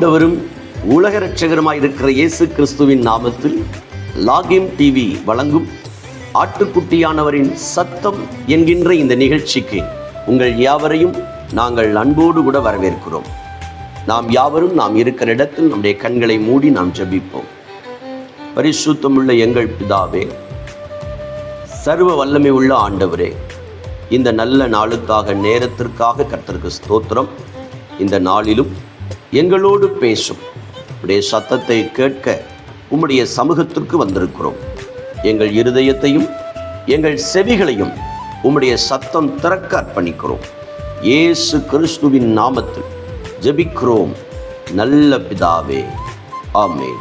ஆண்டவரும் உலக ரட்சகருமாய் இருக்கிற இயேசு கிறிஸ்துவின் நாமத்தில் லாகிம் டிவி வழங்கும் ஆட்டுக்குட்டியானவரின் சத்தம் என்கின்ற இந்த நிகழ்ச்சிக்கு உங்கள் யாவரையும் நாங்கள் அன்போடு கூட வரவேற்கிறோம். நாம் யாவரும் நாம் இருக்கிற இடத்தில் நம்முடைய கண்களை மூடி நாம் ஜபிப்போம். பரிசுத்தமுள்ள எங்கள் பிதாவே சர்வ வல்லமை உள்ள ஆண்டவரே இந்த நல்ல நாளுக்காக நேரத்திற்காக கர்த்தருக்கு ஸ்தோத்திரம். இந்த நாளிலும் எங்களோடு பேசும். உடைய சத்தத்தை கேட்க உம்முடைய சமூகத்திற்கு வந்திருக்கிறோம். எங்கள் இருதயத்தையும் எங்கள் செவிகளையும் உம்முடைய சத்தம் திறக்க அர்ப்பணிக்கிறோம். இயேசு கிறிஸ்துவின் நாமத்தில் ஜெபிக்கிறோம். நல்ல பிதாவே ஆமென்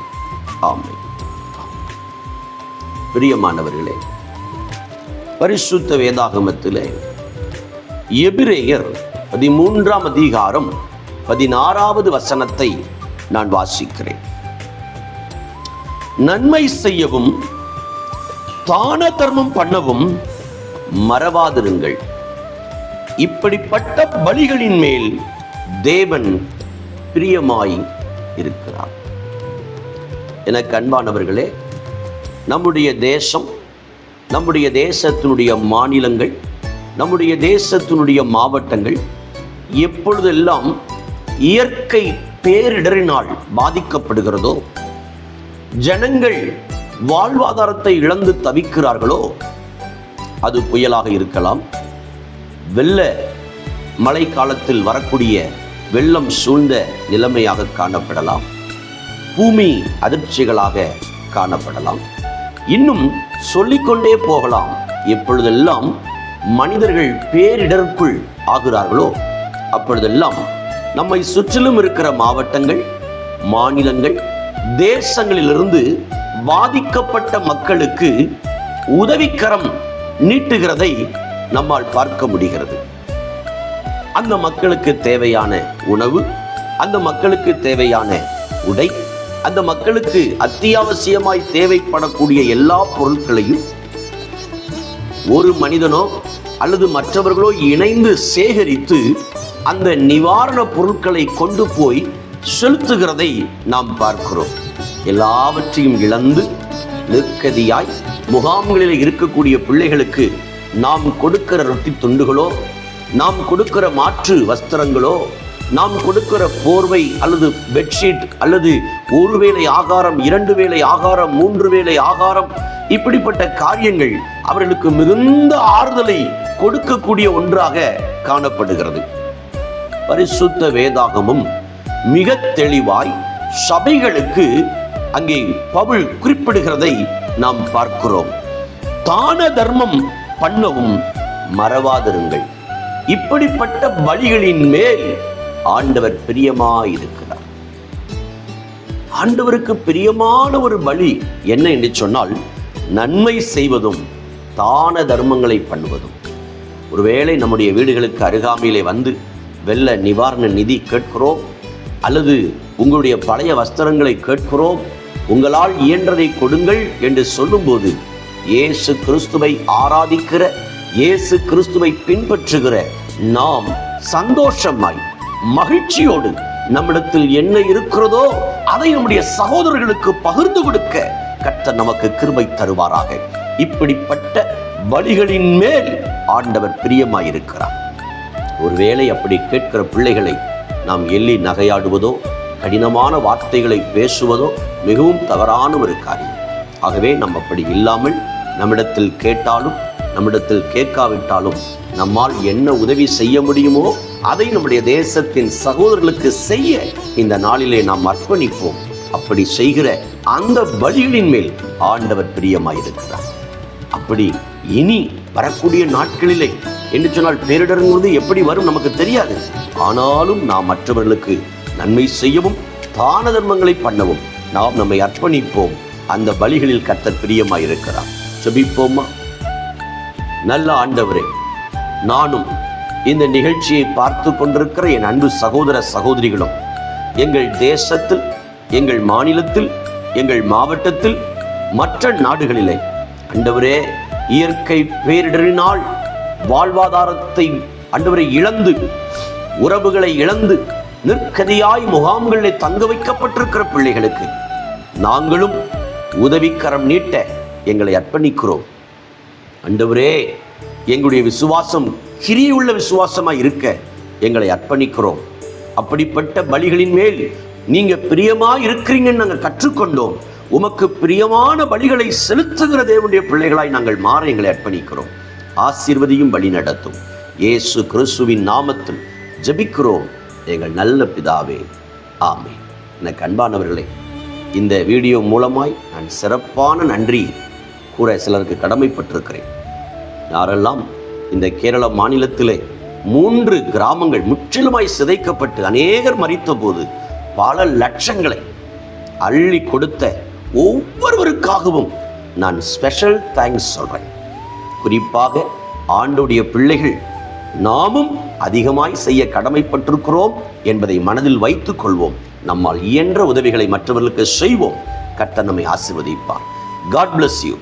ஆமென். பிரியமானவர்களே பரிசுத்த வேதாகமத்திலே எபிரேயர் பதிமூன்றாம் அதிகாரம் பதினாறாவது வசனத்தை நான் வாசிக்கிறேன். நன்மை செய்யவும் தான தர்மம் பண்ணவும் மறவாதிருங்கள். இப்படிப்பட்ட பலிகளின் மேல் தேவன் பிரியமாய் இருக்கிறார். எனக்கு அன்பானவர்களே நம்முடைய தேசம் நம்முடைய தேசத்தினுடைய மாநிலங்கள் நம்முடைய தேசத்தினுடைய மாவட்டங்கள் எப்பொழுதெல்லாம் இயற்கை பேரிடரினால் பாதிக்கப்படுகிறதோ? ஜனங்கள் வாழ்வாதாரத்தை இழந்து தவிக்கிறார்களோ? அது புயலாக இருக்கலாம். வெள்ள மழை காலத்தில் வரக்கூடிய வெள்ளம் சூழ்ந்த நிலைமையாக காணப்படலாம். பூமி அதிர்ச்சிகளாக காணப்படலாம். இன்னும் சொல்லிக்கொண்டே போகலாம். எப்பொழுதெல்லாம் மனிதர்கள் பேரிடருக்குள் ஆகிறார்களோ அப்பொழுதெல்லாம் நம்மை சுற்றிலும் இருக்கிற மாவட்டங்கள் மாநிலங்கள் தேசங்களிலிருந்து பாதிக்கப்பட்ட மக்களுக்கு உதவிக்கரம் நீட்டுகிறதை நம்மால் பார்க்க முடிகிறது. அந்த மக்களுக்கு தேவையான உணவு அந்த மக்களுக்கு தேவையான உடை அந்த மக்களுக்கு அத்தியாவசியமாய் தேவைப்படக்கூடிய எல்லா பொருட்களையும் ஒரு மனிதனோ அல்லது மற்றவர்களோ இணைந்து சேகரித்து அந்த நிவாரண பொருட்களை கொண்டு போய் செலுத்துகிறதை நாம் பார்க்கிறோம். எல்லாவற்றையும் இழந்து நெருக்கதியாய் முகாம்களில் இருக்கக்கூடிய பிள்ளைகளுக்கு நாம் கொடுக்கிற ரொட்டி துண்டுகளோ நாம் கொடுக்கிற மாற்று வஸ்திரங்களோ நாம் கொடுக்கிற போர்வை அல்லது பெட்ஷீட் அல்லது ஒரு வேளை ஆகாரம் இரண்டு வேளை ஆகாரம் மூன்று வேளை ஆகாரம் இப்படிப்பட்ட காரியங்கள் அவர்களுக்கு மிகுந்த ஆறுதலை கொடுக்கக்கூடிய ஒன்றாக காணப்படுகிறது. பரிசுத்த வேதாகமும் மிக தெளிவாய் சபைகளுக்கு அங்கே பவுல் குறிப்பிடுகிறதை நாம் பார்க்கிறோம். தான தர்மம் பண்ணவும் மறவாதிருங்கள். இப்படிப்பட்ட வழிகளின் மேல் ஆண்டவர் பிரியமாயிருக்கிறார். ஆண்டவருக்கு பிரியமான ஒரு வழி என்ன என்று சொன்னால் நன்மை செய்வதும் தான தர்மங்களை பண்ணுவதும். ஒருவேளை நம்முடைய வீடுகளுக்கு அருகாமையிலே வந்து வெள்ள நிவாரண நிதி கேட்கிறோம் அல்லது உங்களுடைய பழைய வஸ்திரங்களை கேட்கிறோம். உங்களால் இயன்றதை கொடுங்கள் என்று சொல்லும்போது இயேசு கிறிஸ்துவை ஆராதிக்கிற இயேசு கிறிஸ்துவை பின்பற்றுகிற நாம் சந்தோஷமாய் மகிழ்ச்சியோடு நம்மிடத்தில் என்ன இருக்கிறதோ அதை நம்முடைய சகோதரர்களுக்கு பகிர்ந்து கொடுக்க கர்த்தர் நமக்கு கிருபை தருவாராக. இப்படிப்பட்ட வழிகளின் மேல் ஆண்டவர் பிரியமாயிருக்கிறார். ஒருவேளை அப்படி கேட்கிற பிள்ளைகளை நாம் எள்ளி நகையாடுவதோ கடினமான வார்த்தைகளை பேசுவதோ மிகவும் தவறான ஒரு காரியம் ஆகவே நாம் அப்படி இல்லாமல் நம்மிடத்தில் கேட்டாலும் நம்மிடத்தில் கேட்காவிட்டாலும் நம்மால் என்ன உதவி செய்ய முடியுமோ அதை நம்முடைய தேசத்தின் சகோதரர்களுக்கு செய்ய இந்த நாளிலே நாம் அர்ப்பணிப்போம். அப்படி செய்கிற அந்த வழிகளின் மேல் ஆண்டவர் பிரியமாயிருக்கிறார். அப்படி இனி வரக்கூடிய நாட்களிலே என்று சொன்னால் பேரிடருங்கிறது எப்படி வரும் நமக்கு தெரியாது. ஆனாலும் நாம் மற்றவர்களுக்கு நன்மை செய்யவும் தான தர்மங்களை பண்ணவும் நாம் நம்மை அர்ப்பணிப்போம். அந்த பலிகளில் கர்த்தர் பிரியமாயிருக்கிறார். ஜெபிப்போமா? நல்ல ஆண்டவரே நானும் இந்த நிகழ்ச்சியை பார்த்து கொண்டிருக்கிற என் அன்பு சகோதர சகோதரிகளும் எங்கள் தேசத்தில் எங்கள் மாநிலத்தில் எங்கள் மாவட்டத்தில் மற்ற நாடுகளிலே அண்டவரே இயற்கை பேரிடரினால் வாழ்வாதாரத்தை அன்றுவரை இழந்து உறவுகளை இழந்து நிற்கதியாய் முகாம்களில் தங்க வைக்கப்பட்டிருக்கிற பிள்ளைகளுக்கு நாங்களும் உதவிக்கரம் நீட்ட எங்களை அர்ப்பணிக்கிறோம். அண்டவரே எங்களுடைய விசுவாசம் கிரியுள்ள விசுவாசமாக இருக்க எங்களை அர்ப்பணிக்கிறோம். அப்படிப்பட்ட பலிகளின் மேல் நீங்க பிரியமா இருக்கிறீங்கன்னு நாங்கள் கற்றுக்கொண்டோம். உமக்கு பிரியமான பலிகளை செலுத்துகிற தேவனுடைய பிள்ளைகளாய் நாங்கள் மாற எங்களை அர்ப்பணிக்கிறோம். ஆசீர்வதியும் வழி நடத்தும். இயேசு கிறிஸ்துவின் நாமத்தில் ஜபிக்கிறோம். எங்கள் நல்ல பிதாவே ஆமே எனக்கு அன்பானவர்களே இந்த வீடியோ மூலமாய் நான் சிறப்பான நன்றி கூற சிலருக்கு கடமைப்பட்டிருக்கிறேன். யாரெல்லாம் இந்த கேரள மாநிலத்திலே மூன்று கிராமங்கள் முற்றிலுமாய் சிதைக்கப்பட்டு அநேகர் மறித்த போது பல லட்சங்களை அள்ளி கொடுத்த ஒவ்வொருவருக்காகவும் நான் ஸ்பெஷல் தேங்க்ஸ் சொல்கிறேன் குறிப்பாக ஆண்டுடைய பிள்ளைகள் நாமும் அதிகமாய் செய்ய கடமைப்பட்டிருக்கிறோம் என்பதை மனதில் வைத்துக் கொள்வோம். நம்மால் இயன்ற உதவிகளை மற்றவர்களுக்கு செய்வோம். கட்ட நம்மை ஆசிர்வதிப்பார். God bless you